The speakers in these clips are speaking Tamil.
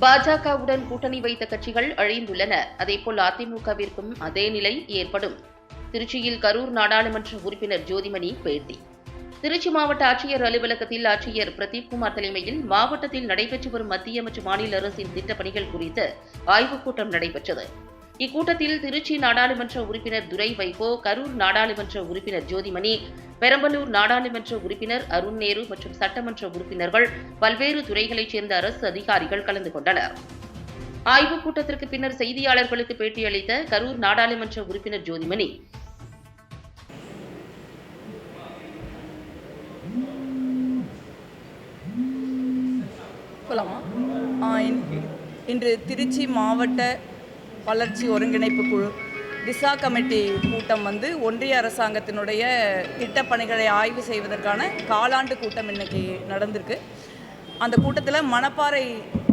பாஜகவுடன் கூட்டணி வைத்த கட்சிகள் அழிந்துள்ளன. அதேபோல் அதிமுகவிற்கும் அதே நிலை ஏற்படும். திருச்சியில் கரூர் நாடாளுமன்ற உறுப்பினர் ஜோதிமணி பேட்டி. திருச்சி மாவட்ட ஆட்சியர் அலுவலகத்தில் ஆட்சியர் பிரதீப்குமார் தலைமையில் மாவட்டத்தில் நடைபெற்று வரும் மத்திய மற்றும் மாநில அரசின் திட்டப்பணிகள் குறித்து ஆய்வுக் கூட்டம் நடைபெற்றது. இக்கூட்டத்தில் திருச்சி நாடாளுமன்ற உறுப்பினர் துரை வைகோ கரூர் நாடாளுமன்ற உறுப்பினர் ஜோதிமணி பெரம்பலூர் நாடாளுமன்ற உறுப்பினர் அருண் நேரு மற்றும் சட்டமன்ற உறுப்பினர்கள் பல்வேறு துறைகளைச் சேர்ந்த அரசு அதிகாரிகள் கலந்து கொண்டனர். ஆய்வுக் கூட்டத்திற்கு பின்னர் செய்தியாளர்களுக்கு பேட்டியளித்த கரூர் நாடாளுமன்ற உறுப்பினர் ஜோதிமணி இன்று திருச்சி மாவட்ட வளர்ச்சி ஒருங்கிணைப்பு குழு. திசா கமிட்டி கூட்டம் வந்து ஒன்றிய அரசாங்கத்தினுடைய திட்டப்பணிகளை ஆய்வு செய்வதற்கான காலாண்டு கூட்டம் இன்னைக்கு நடந்திருக்கு. அந்த கூட்டத்தில் மணப்பாறை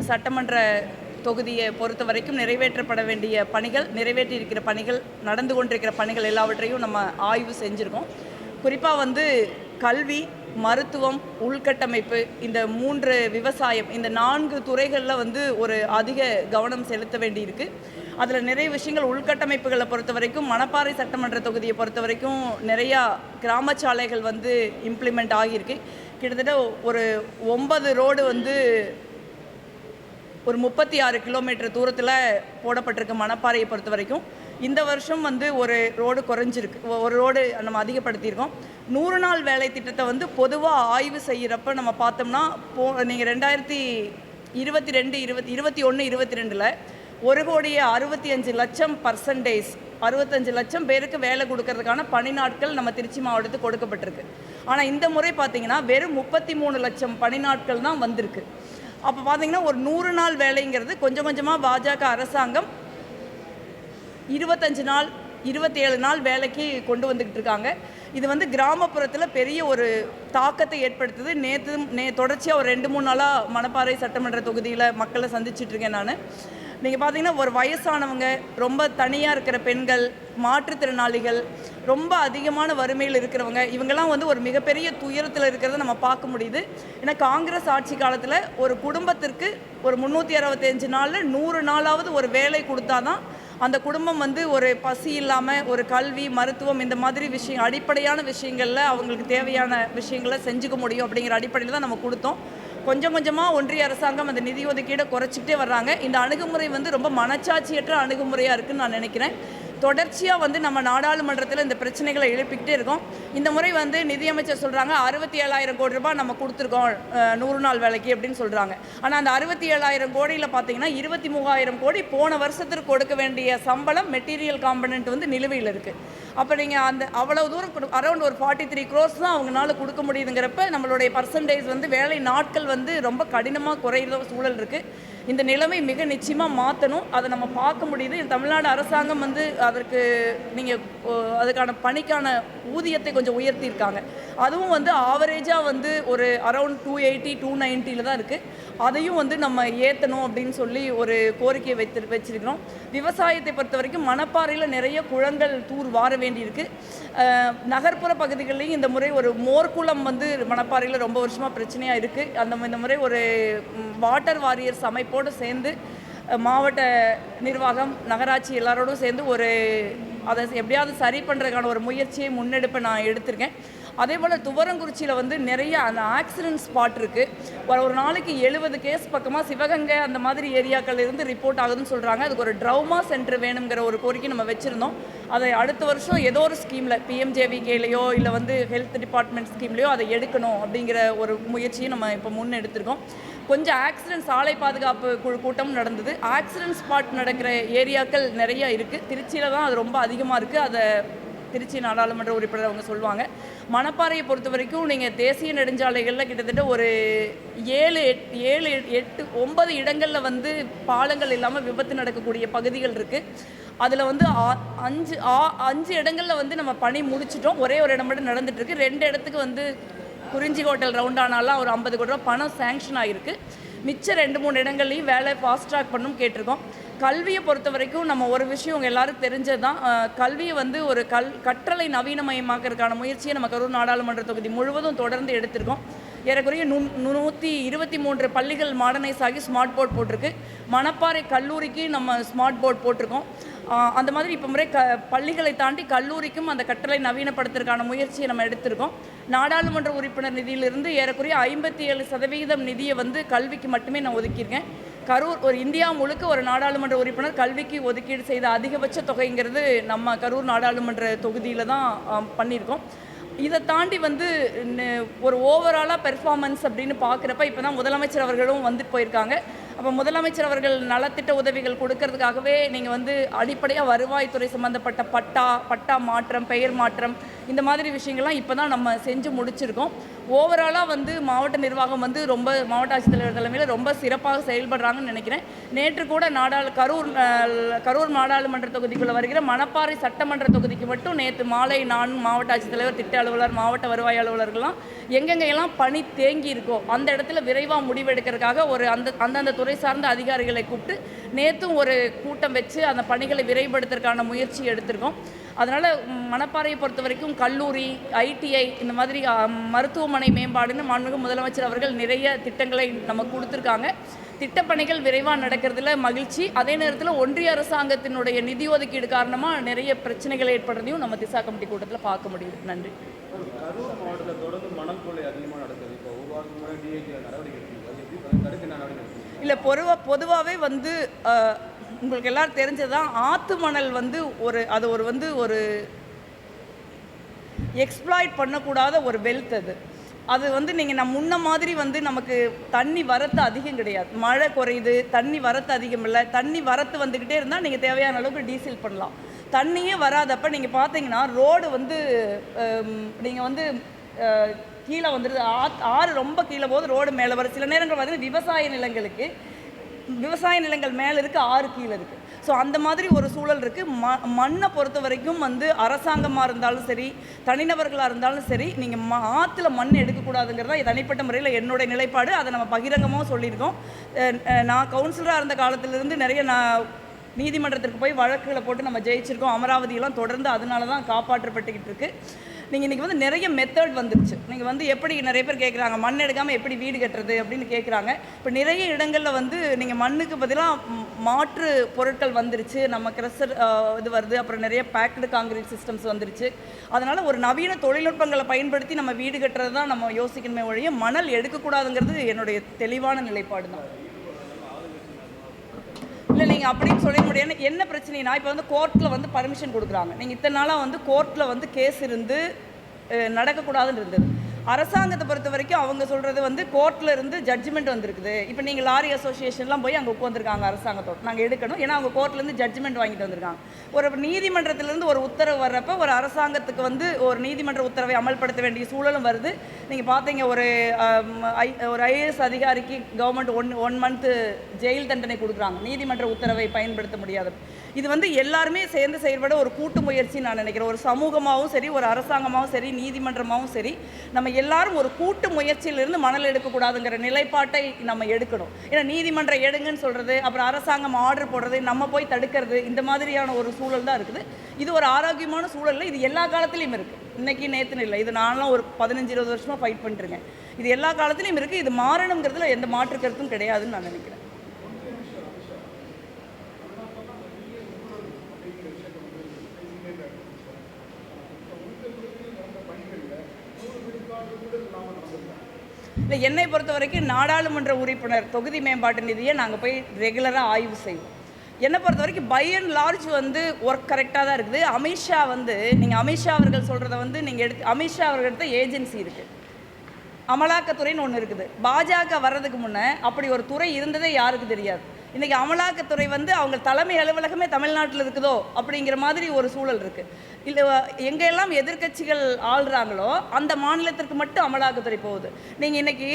சட்டமன்ற தொகுதியை பொறுத்த வரைக்கும் நிறைவேற்றப்பட வேண்டிய பணிகள் நிறைவேற்றியிருக்கிற பணிகள் நடந்து கொண்டிருக்கிற பணிகள் எல்லாவற்றையும் நம்ம ஆய்வு செஞ்சுருக்கோம். குறிப்பாக வந்து கல்வி மருத்துவம் உள்கட்டமைப்பு இந்த மூன்று விவசாயம் இந்த நான்கு துறைகளில் வந்து ஒரு அதிக கவனம் செலுத்த வேண்டியிருக்கு. அதில் நிறைய விஷயங்கள் உள்கட்டமைப்புகளை பொறுத்த வரைக்கும் மணப்பாறை சட்டமன்ற தொகுதியை பொறுத்த வரைக்கும் நிறையா கிராம சாலைகள் வந்து இம்ப்ளிமெண்ட் ஆகியிருக்கு. கிட்டத்தட்ட ஒரு ஒன்பது ரோடு வந்து ஒரு முப்பத்தி ஆறு கிலோமீட்டர் தூரத்தில் போடப்பட்டிருக்கு மணப்பாறையை பொறுத்த வரைக்கும். இந்த வருஷம் வந்து ஒரு ரோடு குறைஞ்சிருக்கு. ஒரு ரோடு நம்ம அதிகப்படுத்தியிருக்கோம். நூறு நாள் வேலை திட்டத்தை வந்து பொதுவாக ஆய்வு செய்கிறப்ப நம்ம பார்த்தோம்னா போ நீங்கள் ரெண்டாயிரத்தி இருபத்தி ரெண்டு இருபத்தி இருபத்தி ஒன்று இருபத்தி ரெண்டில் ஒரு கோடியே அறுபத்தி அஞ்சு லட்சம் பர்சன்டேஜ் அறுபத்தஞ்சு லட்சம் பேருக்கு வேலை கொடுக்கறதுக்கான பணி நாட்கள் நம்ம திருச்சி மாவட்டத்துக்கு கொடுக்கப்பட்டிருக்கு. ஆனால் இந்த முறை பார்த்தீங்கன்னா வெறும் முப்பத்தி மூணு லட்சம் பணி நாட்கள் தான் வந்திருக்கு. அப்போ பார்த்தீங்கன்னா ஒரு நூறு நாள் வேலைங்கிறது கொஞ்சம் கொஞ்சமாக பாஜக அரசாங்கம் இருபத்தஞ்சு நாள் இருபத்தேழு நாள் வேலைக்கு கொண்டு வந்துக்கிட்டு இருக்காங்க. இது வந்து கிராமப்புறத்தில் பெரிய ஒரு தாக்கத்தை ஏற்படுத்துது. நேற்று நே தொடர்ச்சியாக ஒரு ரெண்டு மூணு நாளாக மணப்பாறை சட்டமன்ற தொகுதியில் மக்களை சந்திச்சிட்டுருக்கேன் நான். நீங்கள் பார்த்தீங்கன்னா ஒரு வயசானவங்க ரொம்ப தனியாக இருக்கிற பெண்கள் மாற்றுத்திறனாளிகள் ரொம்ப அதிகமான வறுமையில் இருக்கிறவங்க இவங்கெல்லாம் வந்து ஒரு மிகப்பெரிய துயரத்தில் இருக்கிறத நம்ம பார்க்க முடியுது. ஏன்னா காங்கிரஸ் ஆட்சி காலத்தில் ஒரு குடும்பத்திற்கு ஒரு முந்நூற்றி அறுபத்தஞ்சு நாளில் நூறு நாளாவது ஒரு வேலை கொடுத்தாதான் அந்த குடும்பம் வந்து ஒரு பசி இல்லாமல் ஒரு கல்வி மருத்துவம் இந்த மாதிரி விஷயம் அடிப்படையான விஷயங்களில் அவங்களுக்கு தேவையான விஷயங்களை செஞ்சுக்க முடியும் அப்படிங்கிற அடிப்படையில் தான் நம்ம கொடுத்தோம். கொஞ்சம் கொஞ்சமாக ஒன்றிய அரசாங்கம் அந்த நிதி ஒதுக்கீடை குறைச்சிக்கிட்டே வர்றாங்க. இந்த அணுகுமுறை வந்து ரொம்ப மனச்சாட்சியற்ற அணுகுமுறையாக இருக்குன்னு நான் நினைக்கிறேன். தொடர்ச்சியாக வந்து நம்ம நாடாளுமன்றத்தில் இந்த பிரச்சனைகளை எழுப்பிக்கிட்டே இருக்கோம். இந்த முறை வந்து நிதியமைச்சர் சொல்கிறாங்க அறுபத்தி ஏழாயிரம் கோடி ரூபாய் நம்ம கொடுத்துருக்கோம் நூறு நாள் வேலைக்கு அப்படின்னு சொல்கிறாங்க ஆனால் அந்த அறுபத்தி ஏழாயிரம் கோடியில் பார்த்தீங்கன்னா இருபத்தி மூவாயிரம் கோடி போன வருஷத்திற்கு கொடுக்க வேண்டிய சம்பளம் மெட்டீரியல் காம்பனண்ட் வந்து நிலுவையில் இருக்குது அப்போ நீங்கள் அந்த அவ்வளோ தூரம் கொடு அரௌண்ட் ஒரு ஃபார்ட்டி த்ரீ க்ரோஸ் தான் அவங்களால கொடுக்க முடியுதுங்கிறப்ப நம்மளுடைய பர்சன்டேஜ் வந்து வேலை நாட்கள் வந்து ரொம்ப கடினமாக குறையிற சூழல் இருக்குது இந்த நிலைமை மிக நிச்சயமாக மாற்றணும் அதை நம்ம பார்க்க முடியுது. இந்த தமிழ்நாடு அரசாங்கம் வந்து அதற்கு நீங்கள் அதுக்கான பணிக்கான ஊதியத்தை கொஞ்சம் உயர்த்தியிருக்காங்க. அதுவும் வந்து ஆவரேஜாக வந்து ஒரு அரௌண்ட் டூ எயிட்டி டூ நைன்ட்டியில் தான் இருக்குது அதையும் வந்து நம்ம ஏற்றணும் அப்படின்னு சொல்லி ஒரு கோரிக்கையை வைத்து வச்சிருக்கிறோம். விவசாயத்தை பொறுத்த வரைக்கும் மணப்பாறையில் நிறைய குளங்கள் தூர் வார வேண்டியிருக்கு. நகர்ப்புற பகுதிகளிலையும் இந்த முறை ஒரு மோர்க்குளம் வந்து மணப்பாறையில் ரொம்ப வருஷமாக பிரச்சனையாக இருக்குது அந்த இந்த முறை ஒரு வாட்டர் வாரியர்ஸ் அமைப்போடு சேர்ந்து மாவட்ட நிர்வாகம் நகராட்சி எல்லாரோடும் சேர்ந்து ஒரு அதை எப்படியாவது சரி பண்ணுறதுக்கான ஒரு முயற்சியை முன்னெடுப்பை நான் எடுத்திருக்கேன். அதே போல் துவரங்குறிச்சியில் வந்து நிறைய அந்த ஆக்சிடென்ட் ஸ்பாட் இருக்குது ஒரு ஒரு நாளைக்கு எழுபது கேஸ் பக்கமாக சிவகங்கை அந்த மாதிரி ஏரியாக்கள் இருந்து ரிப்போர்ட் ஆகுதுன்னு சொல்கிறாங்க அதுக்கு ஒரு ட்ரௌமா சென்டர் வேணுங்கிற ஒரு கோரிக்கை நம்ம வச்சுருந்தோம். அதை அடுத்த வருஷம் ஏதோ ஒரு ஸ்கீமில் பிஎம்ஜேவிகேலையோ இல்லை வந்து ஹெல்த் டிபார்ட்மெண்ட் ஸ்கீம்லையோ அதை எடுக்கணும் அப்படிங்கிற ஒரு முயற்சியை நம்ம இப்போ முன்னெடுத்திருக்கோம். கொஞ்சம் ஆக்சிடென்ட் சாலை பாதுகாப்பு குழு கூட்டம் நடந்தது. ஆக்சிடென்ட் ஸ்பாட் நடக்கிற ஏரியாக்கள் நிறைய இருக்குது திருச்சியில் தான் அது ரொம்ப அதிகமாக இருக்குது அதை திருச்சி நாடாளுமன்ற உறுப்பினர் அவங்க சொல்லுவாங்க. மணப்பாறையை பொறுத்த வரைக்கும் நீங்கள் தேசிய நெடுஞ்சாலைகளில் கிட்டத்தட்ட ஒரு ஏழு எட் ஏழு எட்- எட்டு ஒன்பது இடங்களில் வந்து பாலங்கள் இல்லாமல் விபத்து நடக்கக்கூடிய பகுதிகள் இருக்குது அதில் வந்து அஞ்சு ஆ- அஞ்சு இடங்களில் வந்து நம்ம பணி முடிச்சிட்டோம். ஒரே ஒரு இடம் மட்டும் நடந்துட்டுருக்கு ரெண்டு இடத்துக்கு வந்து குறிஞ்சி ஹோட்டல் ரவுண்டானாலாம் ஒரு ஐம்பது கோடி ரூபா பணம் சேங்ஷன் ஆகிருக்கு மிச்சம் ரெண்டு மூணு இடங்கள்லையும் வேலை ஃபாஸ்ட் ட்ராக் பண்ணும் கேட்டிருக்கோம். கல்வியை பொறுத்த வரைக்கும் நம்ம ஒரு விஷயம் உங்கள் எல்லாரும் தெரிஞ்சது தான் கல்வியை வந்து ஒரு கல் கற்றலை நவீனமயமாக்கிறதுக்கான முயற்சியை நம்ம கரூர் நாடாளுமன்ற தொகுதி முழுவதும் தொடர்ந்து எடுத்திருக்கோம். ஏறக்குறைய நூ நூற்றி இருபத்தி மூன்று பள்ளிகள் மாடர்னைஸ் ஆகி ஸ்மார்ட் போர்ட் போட்டிருக்கு. மணப்பாறை கல்லூரிக்கு நம்ம ஸ்மார்ட் போர்ட் போட்டிருக்கோம். அந்த மாதிரி இப்போ முறை க பள்ளிகளை தாண்டி கல்லூரிக்கும் அந்த கட்டளை நவீனப்படுத்துறதுக்கான முயற்சியை நம்ம எடுத்திருக்கோம். நாடாளுமன்ற உறுப்பினர் நிதியிலிருந்து ஏறக்குறைய ஐம்பத்தி ஏழு சதவீதம் நிதியை வந்து கல்விக்கு மட்டுமே நான் ஒதுக்கியிருக்கேன். கரூர் ஒரு இந்தியா முழுக்க ஒரு நாடாளுமன்ற உறுப்பினர் கல்விக்கு ஒதுக்கீடு செய்த அதிகபட்ச தொகைங்கிறது நம்ம கரூர் நாடாளுமன்ற தொகுதியில் தான் பண்ணியிருக்கோம். இதை தாண்டி வந்து ஒரு ஓவராலாக பெர்ஃபார்மன்ஸ் அப்படின்னு பார்க்குறப்ப இப்போ தான் முதலமைச்சர் அவர்களும் வந்துட்டு போயிருக்காங்க. அப்போ முதலமைச்சர் அவர்கள் நலத்திட்ட உதவிகள் கொடுக்கறதுக்காகவே நீங்கள் வந்து அடிப்படையாக வருவாய்த்துறை சம்மந்தப்பட்ட பட்டா பட்டா மாற்றம் பெயர் மாற்றம் இந்த மாதிரி விஷயங்கள்லாம் இப்போ தான் நம்ம செஞ்சு முடிச்சிருக்கோம். ஓவராலாக வந்து மாவட்ட நிர்வாகம் வந்து ரொம்ப மாவட்ட ஆட்சித்தலைவர் தலைமையில் ரொம்ப சிறப்பாக செயல்படுறாங்கன்னு நினைக்கிறேன். நேற்று கூட நாடாளு கரூர் கரூர் நாடாளுமன்ற தொகுதிக்குள்ளே வருகிற மணப்பாறை சட்டமன்ற தொகுதிக்கு மட்டும் நேற்று மாலை நான் மாவட்ட ஆட்சித்தலைவர் திட்ட அலுவலர் மாவட்ட வருவாய் அலுவலர்கள்லாம் எங்கெங்கெல்லாம் பணி தேங்கி இருக்கோ அந்த இடத்துல விரைவாக முடிவெடுக்கிறதுக்காக ஒரு அந்த அந்தந்த துறை சார்ந்த அதிகாரிகளை கூப்பிட்டு நேற்றும் ஒரு கூட்டம் வச்சு அந்த பணிகளை விரைவுபடுத்துறதுக்கான முயற்சி எடுத்திருக்கோம். அதனால் மணப்பாறையை பொறுத்த வரைக்கும் கல்லூரி ஐடிஐ இந்த மாதிரி மருத்துவமனை மேம்பாடுன்னு மாண்புமிகு முதலமைச்சர் அவர்கள் நிறைய திட்டங்களை நமக்கு கொடுத்துருக்காங்க. திட்டப்பணிகள் விரைவாக நடக்கிறதுல மகிழ்ச்சி. அதே நேரத்தில் ஒன்றிய அரசாங்கத்தினுடைய நிதி ஒதுக்கீடு காரணமாக நிறைய பிரச்சனைகள் ஏற்படுறதையும் நம்ம திசா கமிட்டி கூட்டத்தில் பார்க்க முடியுது. நன்றி. கரூர் மாவட்டத்தில் தொடர்ந்து மணல் கொள்ளை அதிகமாக நடக்குது. இப்போ ஒரு வாரத்துக்கு முன்னாடி நடவடிக்கை இல்லை பொதுவாக பொதுவாகவே வந்து உங்களுக்கு எல்லாம் தெரிஞ்சதான் ஆத்து மணல் வந்து ஒரு அது ஒரு வந்து ஒரு எக்ஸ்ப்ளாய்ட் பண்ணக்கூடாத ஒரு வெல்த் அது. அது வந்து நீங்கள் நம்ம முன்ன மாதிரி வந்து நமக்கு தண்ணி வரத்து அதிகம் கிடையாது. மழை குறையுது தண்ணி வரத்து அதிகம் இல்லை தண்ணி வரத்து வந்துக்கிட்டே இருந்தால் நீங்கள் தேவையான அளவுக்கு டீசல் பண்ணலாம். தண்ணியே வராதப்ப நீங்கள் பார்த்தீங்கன்னா ரோடு வந்து நீங்கள் வந்து கீழே வந்துடுது ஆத் ஆறு ரொம்ப கீழே போது ரோடு மேலே வரும். சில நேரங்கள் பார்த்தீங்கன்னா விவசாய நிலங்களுக்கு விவசாய நிலங்கள் மேலே இருக்குது ஆறு கீழே இருக்குது ஸோ அந்த மாதிரி ஒரு சூழல் இருக்குது ம மண்ணை பொறுத்த வரைக்கும் வந்து அரசாங்கமாக இருந்தாலும் சரி தனிநபர்களாக இருந்தாலும் சரி நீங்கள் ம ஆற்றுல மண் எடுக்கக்கூடாதுங்கிறது தான் தனிப்பட்ட முறையில் என்னுடைய நிலைப்பாடு. அதை நம்ம பகிரங்கமாக சொல்லியிருக்கோம். நான் கவுன்சிலராக இருந்த காலத்திலிருந்து நிறைய நான் நீதிமன்றத்திற்கு போய் வழக்குகளை போட்டு நம்ம ஜெயிச்சிருக்கோம். அமராவதியெல்லாம் தொடர்ந்து அதனால தான் காப்பாற்றப்பட்டுக்கிட்டு இருக்குது நீங்கள் இன்றைக்கி வந்து நிறைய மெத்தட் வந்துருச்சு. நீங்கள் வந்து எப்படி நிறைய பேர் கேட்குறாங்க மண் எடுக்காமல் எப்படி வீடு கட்டுறது அப்படின்னு கேட்குறாங்க இப்போ நிறைய இடங்களில் வந்து நீங்கள் மண்ணுக்கு பதிலாக மாற்று பொருட்கள் வந்துருச்சு. நம்ம கிரஷர் இது வருது. அப்புறம் நிறைய பேக்டு காங்கிரீட் சிஸ்டம்ஸ் வந்துருச்சு. அதனால் ஒரு நவீன தொழில்நுட்பங்களை பயன்படுத்தி நம்ம வீடு கட்டுறது தான் நம்ம யோசிக்கணுமே ஒழிய மணல் எடுக்கக்கூடாதுங்கிறது என்னுடைய தெளிவான நிலைப்பாடு தான் இல்லை நீங்கள் அப்படின்னு சொல்ல முடியாது. என்ன பிரச்சனைனா இப்போ வந்து கோர்ட்டில் வந்து பர்மிஷன் கொடுக்குறாங்க. நீங்கள் இத்தனை நாளாக வந்து கோர்ட்டில் வந்து கேஸ் இருந்து நடக்கக்கூடாதுன்னு இருந்தது. அரசாங்கத்தை பொறுத்த வரைக்கும் அவங்க சொல்கிறது வந்து கோர்ட்டில் இருந்து ஜட்ஜ்மெண்ட் வந்திருக்குது. இப்போ நீங்கள் லாரி அசோசியேஷன்லாம் போய் அங்கே உட்காந்துருக்காங்க அரசாங்கத்தோட. நாங்கள் எடுக்கணும். ஏன்னா அவங்க கோர்ட்லேருந்து ஜட்ஜ்மெண்ட் வாங்கிட்டு வந்திருக்காங்க. ஒரு நீதிமன்றத்திலேருந்து ஒரு உத்தரவு வர்றப்ப ஒரு அரசாங்கத்துக்கு வந்து ஒரு நீதிமன்ற உத்தரவை அமல்படுத்த வேண்டிய சூழலும் வருது. நீங்கள் பார்த்தீங்க ஒரு ஐ- ஒரு ஐஏஎஸ் அதிகாரிக்கு government one one month jail தண்டனை கொடுக்குறாங்க. நீதிமன்ற உத்தரவை பயன்படுத்த முடியாது. இது வந்து எல்லாருமே சேர்ந்து செயல்பட ஒரு கூட்டு முயற்சி நான் நினைக்கிறேன். ஒரு சமூகமாகவும் சரி ஒரு அரசாங்கமாகவும் சரி நீதிமன்றமாகவும் சரி நம்ம எல்லாரும் ஒரு கூட்டு முயற்சியிலிருந்து மணல் எடுக்கக்கூடாதுங்கிற நிலைப்பாட்டை நம்ம எடுக்கணும். ஏன்னா நீதிமன்றம் எடுங்கன்னு சொல்கிறது அப்புறம் அரசாங்கம் ஆர்டர் போடுறது நம்ம போய் தடுக்கிறது இந்த மாதிரியான ஒரு சூழல் தான் இருக்குது. இது ஒரு ஆரோக்கியமான சூழலில் இது எல்லா காலத்துலேயும் இருக்குது இன்னைக்கு நேற்றுன்னு இல்லை இது நான்லாம் ஒரு பதினஞ்சு இருபது வருஷமாக ஃபைட் பண்ணிட்டுருக்கேன் இது எல்லா காலத்துலேயும் இருக்குது இது மாறணுங்கிறதுல எந்த மாற்று கருத்தும் கிடையாதுன்னு நான் நினைக்கிறேன். இல்லை என்னை பொறுத்த வரைக்கும் நாடாளுமன்ற உறுப்பினர் தொகுதி மேம்பாட்டு நிதியை நாங்கள் போய் ரெகுலராக ஆய்வு செய்வோம். என்னை பொறுத்த வரைக்கும் பை அண்ட் லார்ஜ் வந்து ஒர்க் கரெக்டாக தான் இருக்குது. அமித்ஷா வந்து நீங்கள் அமித்ஷா அவர்கள் சொல்கிறத வந்து நீங்கள் எடுத்து அமித்ஷா எடுத்த ஏஜென்சி இருக்குது அமலாக்கத்துறைன்னு ஒன்று இருக்குது. பாஜக வர்றதுக்கு முன்னே அப்படி ஒரு துறை இருந்ததே யாருக்கு தெரியாது? இன்றைக்கி அமலாக்கத்துறை வந்து அவங்க தலைமை அலுவலகமே தமிழ்நாட்டில் இருக்குதோ அப்படிங்கிற மாதிரி ஒரு சூழல் இருக்குது இல்லை எங்கெல்லாம் எதிர்க்கட்சிகள் ஆள்றாங்களோ அந்த மாநிலத்திற்கு மட்டும் அமலாக்கத்துறை போகுது. நீங்கள் இன்றைக்கி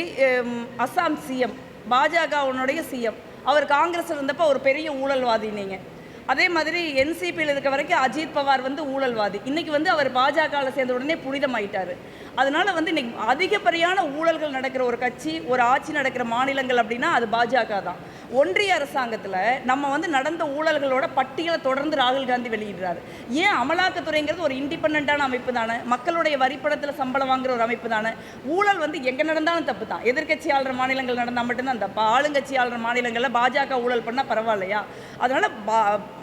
அஸ்ஸாம் சிஎம் பாஜகவுனுடைய சிஎம் அவர் காங்கிரஸ் இருந்தப்போ ஒரு பெரிய ஊழல்வாதி நீங்கள் அதே மாதிரி என்சிபியில் இருக்க வரைக்கும் அஜித் பவார் வந்து ஊழல்வாதி. இன்னைக்கு வந்து அவர் பாஜகவில் சேர்ந்த உடனே புனிதமாயிட்டாரு. அதனால் வந்து இன்னைக்கு அதிகப்படியான ஊழல்கள் நடக்கிற ஒரு கட்சி ஒரு ஆட்சி நடக்கிற மாநிலங்கள் அப்படின்னா அது பாஜக தான். ஒன்றிய அரசாங்கத்தில் நம்ம வந்து நடந்த ஊழல்களோட பட்டியலை தொடர்ந்து ராகுல் காந்தி வெளியிடுறாரு. ஏன் அமலாக்கத்துறைங்கிறது ஒரு இண்டிபெண்ட்டான அமைப்பு தானே? மக்களுடைய வரிப்படத்தில் சம்பளம் வாங்குற ஒரு அமைப்பு தானே? ஊழல் வந்து எங்கே நடந்தாலும் தப்பு தான். எதிர்க்கட்சி ஆளுற மாநிலங்கள் நடந்தால் மட்டும்தான் தப்பா. ஆளுங்கட்சி ஆளுற மாநிலங்களில் பாஜக ஊழல் பண்ணால் பரவாயில்லையா? அதனால் பா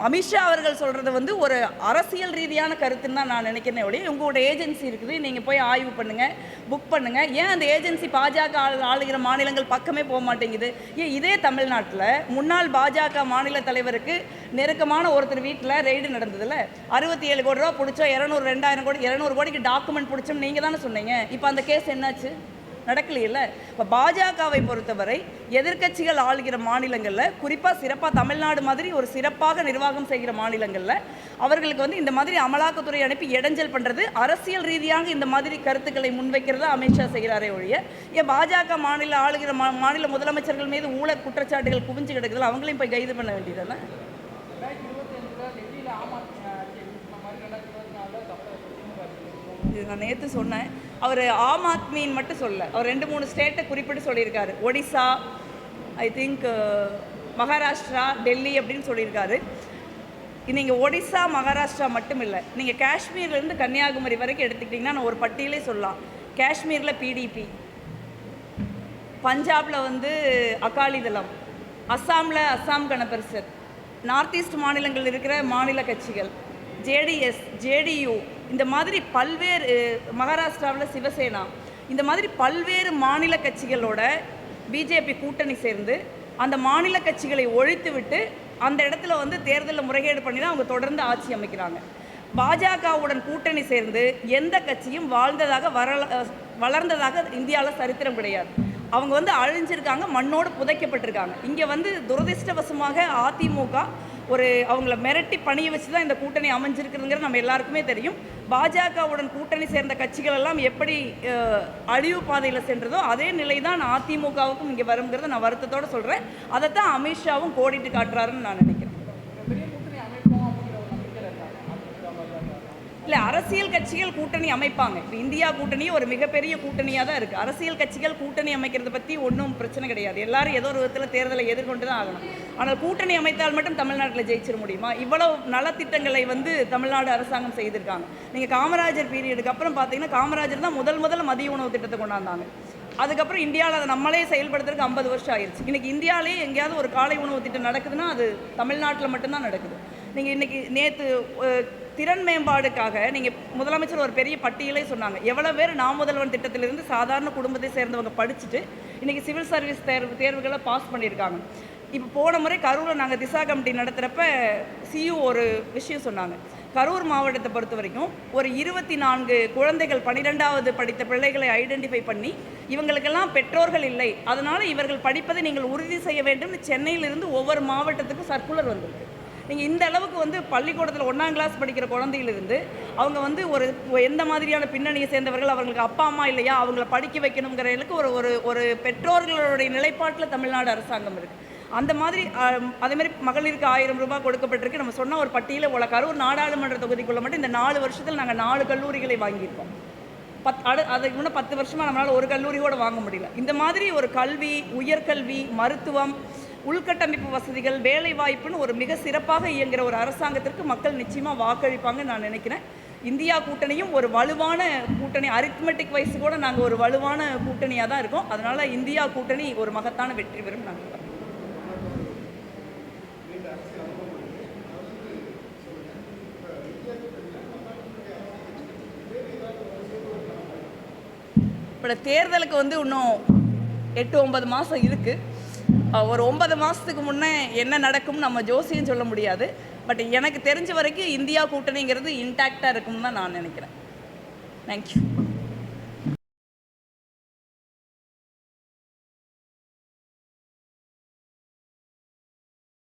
அமித்ஷா அவர்கள் சொல்கிறது வந்து ஒரு அரசியல் ரீதியான கருத்துன்னு தான் நான் நினைக்கிறேன் ஒழிய உங்களோட ஏஜென்சி இருக்குது. நீங்கள் போய் ஆய்வு பண்ணுங்க புக் பண்ணுங்கள் ஏன் அந்த ஏஜென்சி பாஜக ஆளுகிற மாநிலங்கள் பக்கமே போக மாட்டேங்குது? ஏன் இதே தமிழ்நாட்டில் முன்னாள் பாஜக மாநில தலைவருக்கு நெருக்கமான ஒருத்தர் வீட்டில் ரெய்டு நடந்ததுல? அறுபத்தி ஏழு கோடி ரூபா பிடிச்சோம் இரநூறு ரெண்டாயிரம் கோடி இரநூறு கோடிக்கு டாக்குமெண்ட் பிடிச்சோம் நீங்கள் தானே சொன்னீங்க. இப்போ அந்த கேஸ் என்னாச்சு? நடக்கலையில்ல. இப்போ பாஜகவை பொறுத்தவரை எதிர்க்கட்சிகள் ஆளுகிற மாநிலங்களில் குறிப்பாக சிறப்பாக தமிழ்நாடு மாதிரி ஒரு சிறப்பாக நிர்வாகம் செய்கிற மாநிலங்களில் அவர்களுக்கு வந்து இந்த மாதிரி அமலாக்கத்துறை அனுப்பி இடைஞ்சல் பண்ணுறது அரசியல் ரீதியாக இந்த மாதிரி கருத்துக்களை முன்வைக்கிறது அமித்ஷா செய்கிறாரே ஒழிய ஏன் பாஜக மாநில ஆளுகிற மா மாநில முதலமைச்சர்கள் மீது ஊழல் குற்றச்சாட்டுகள் குவிஞ்சு கிடக்குதுல அவங்களையும் போய் கைது பண்ண வேண்டியதானே இது நான் நேற்று சொன்னேன். அவர் ஆம் ஆத்மின்னு மட்டும் சொல்ல அவர் ரெண்டு மூணு ஸ்டேட்டை குறிப்பிட்டு சொல்லியிருக்காரு. Odisha I think uh, Maharashtra Delhi அப்படின்னு சொல்லியிருக்காரு. நீங்கள் ஒடிசா மகாராஷ்டிரா மட்டும் இல்லை. நீங்கள் காஷ்மீர்லேருந்து கன்னியாகுமரி வரைக்கும் எடுத்துக்கிட்டிங்கன்னா நான் ஒரு பட்டியலே சொல்லலாம். காஷ்மீரில் பிடிபி பஞ்சாபில் வந்து அகாலிதளம் அஸ்ஸாமில் அஸ்ஸாம் கணபரிசர் நார்த் ஈஸ்ட் மாநிலங்களில் இருக்கிற மாநில கட்சிகள். ஜேடிஎஸ் ஜேடியு இந்த மாதிரி பல்வேறு மகாராஷ்டிராவில் சிவசேனா இந்த மாதிரி பல்வேறு மாநில கட்சிகளோட பிஜேபி கூட்டணி சேர்ந்து அந்த மாநில கட்சிகளை ஒழித்து விட்டு அந்த இடத்துல வந்து தேர்தலில் முறைகேடு பண்ணி தான் அவங்க தொடர்ந்து ஆட்சி அமைக்கிறாங்க. பாஜகவுடன் கூட்டணி சேர்ந்து எந்த கட்சியும் வாழ்ந்ததாக வரல வளர்ந்ததாக இந்தியாவில் சரித்திரம் கிடையாது. அவங்க வந்து அழிஞ்சிருக்காங்க மண்ணோடு புதைக்கப்பட்டிருக்காங்க. இங்கே வந்து துரதிர்ஷ்டவசமாக அதிமுக ஒரு அவங்கள மிரட்டி பணிய வச்சு தான் இந்த கூட்டணி அமைஞ்சிருக்குதுங்கிறது நம்ம எல்லாருக்குமே தெரியும். பாஜகவுடன் கூட்டணி சேர்ந்த கட்சிகள் எல்லாம் எப்படி அழிவு பாதையில் சென்றதோ அதே நிலை தான் அதிமுகவுக்கும் இங்கே வருங்கிறத நான் வருத்தத்தோடு சொல்கிறேன் அதைத்தான் அமித்ஷாவும் கோடிட்டு காட்டுறாருன்னு நான் நினைக்கிறேன். இல்லை அரசியல் கட்சிகள் கூட்டணி அமைப்பாங்க. இப்போ இந்தியா கூட்டணி ஒரு மிகப்பெரிய கூட்டணியாக தான் இருக்குது அரசியல் கட்சிகள் கூட்டணி அமைக்கிறத பற்றி ஒன்றும் பிரச்சனை கிடையாது. எல்லாரும் ஏதோ ஒரு விதத்தில் தேர்தலை எதிர்கொண்டு தான் ஆகணும். ஆனால் கூட்டணி அமைத்தால் மட்டும் தமிழ்நாட்டில் ஜெயிச்சிட முடியுமா? இவ்வளவு நலத்திட்டங்களை வந்து தமிழ்நாடு அரசாங்கம் செய்திருக்காங்க. நீங்கள் காமராஜர் பீரியடுக்கு அப்புறம் பார்த்தீங்கன்னா காமராஜர் தான் முதல் முதல்ல மதிய உணவு திட்டத்தை கொண்டாந்தாங்க. அதுக்கப்புறம் இந்தியாவில் அதை நம்மளே செயல்படுத்துறதுக்கு ஐம்பது வருஷம் ஆயிடுச்சு இன்றைக்கி இந்தியாவிலே எங்கேயாவது ஒரு காலை உணவு திட்டம் நடக்குதுன்னா அது தமிழ்நாட்டில் மட்டும்தான் நடக்குது. நீங்கள் இன்றைக்கி நேற்று திறன் மேம்பாடுக்காக நீங்கள் முதலமைச்சர் ஒரு பெரிய பட்டியலே சொன்னாங்க. எவ்வளோ பேர் நாம் முதல்வன் திட்டத்திலிருந்து சாதாரண குடும்பத்தை சேர்ந்தவங்க படிச்சுட்டு இன்றைக்கி சிவில் சர்வீஸ் தேர்வு தேர்வுகளை பாஸ் பண்ணியிருக்காங்க. இப்போ போன முறை கரூரில் நாங்கள் திசா கமிட்டி நடத்துகிறப்ப சியு ஒரு விஷயம் சொன்னாங்க. கரூர் மாவட்டத்தை பொறுத்த வரைக்கும் ஒரு இருபத்தி நான்கு குழந்தைகள் பன்னிரெண்டாவது படித்த பிள்ளைகளை ஐடென்டிஃபை பண்ணி இவங்களுக்கெல்லாம் பெற்றோர்கள் இல்லை. அதனால் இவர்கள் படிப்பதை நீங்கள் உறுதி செய்ய வேண்டும். சென்னையிலிருந்து ஒவ்வொரு மாவட்டத்துக்கும் சர்க்குலர் வந்திருக்கு. நீங்கள் இந்த அளவுக்கு வந்து பள்ளிக்கூடத்தில் ஒன்றாம் கிளாஸ் படிக்கிற குழந்தையிலிருந்து அவங்க வந்து ஒரு எந்த மாதிரியான பின்னணியை சேர்ந்தவர்கள்? அவங்களுக்கு அப்பா அம்மா இல்லையா? அவங்கள படிக்க வைக்கணுங்கிறதுக்கு ஒரு ஒரு ஒரு பெற்றோர்களுடைய நிலைப்பாட்டில் தமிழ்நாடு அரசாங்கம் இருக்குது அந்த மாதிரி அதேமாதிரி மகளிருக்கு ஆயிரம் ரூபாய் கொடுக்கப்பட்டிருக்கு. நம்ம சொன்ன ஒரு பட்டியலில் உள்ள கரூர் நாடாளுமன்ற தொகுதிக்குள்ள மட்டும் இந்த நாலு வருஷத்தில் நாங்கள் நாலு கல்லூரிகளை வாங்கியிருக்கோம். பத் அடு அதுக்கு முன்னே பத்து வருஷமாக நம்மளால் ஒரு கல்லூரி கூட வாங்க முடியல. இந்த மாதிரி ஒரு கல்வி உயர்கல்வி மருத்துவம் உள்கட்டமைப்பு வசதிகள் வேலை வாய்ப்புன்னு ஒரு மிக சிறப்பாக இயங்குகிற ஒரு அரசாங்கத்திற்கு மக்கள் நிச்சயமாக வாக்களிப்பாங்கன்னு நான் நினைக்கிறேன். இந்தியா கூட்டணியும் ஒரு வலுவான கூட்டணி அரித்மெட்டிக் வயசு கூட நாங்கள் ஒரு வலுவான கூட்டணியாக தான் இருக்கோம். அதனால் இந்தியா கூட்டணி ஒரு மகத்தான வெற்றி பெறும் நாங்கள் இப்போ தேர்தலுக்கு வந்து இன்னும் எட்டு ஒன்பது மாதம் இருக்குது ஒரு ஒன்பது மாதத்துக்கு முன்னே என்ன நடக்கும் நம்ம ஜோசியம் சொல்ல முடியாது. பட் எனக்கு தெரிஞ்ச வரைக்கும் இந்தியா கூட்டணிங்கிறது இன்டாக்டாக இருக்கும்னு தான் நான் நினைக்கிறேன். தேங்க்யூ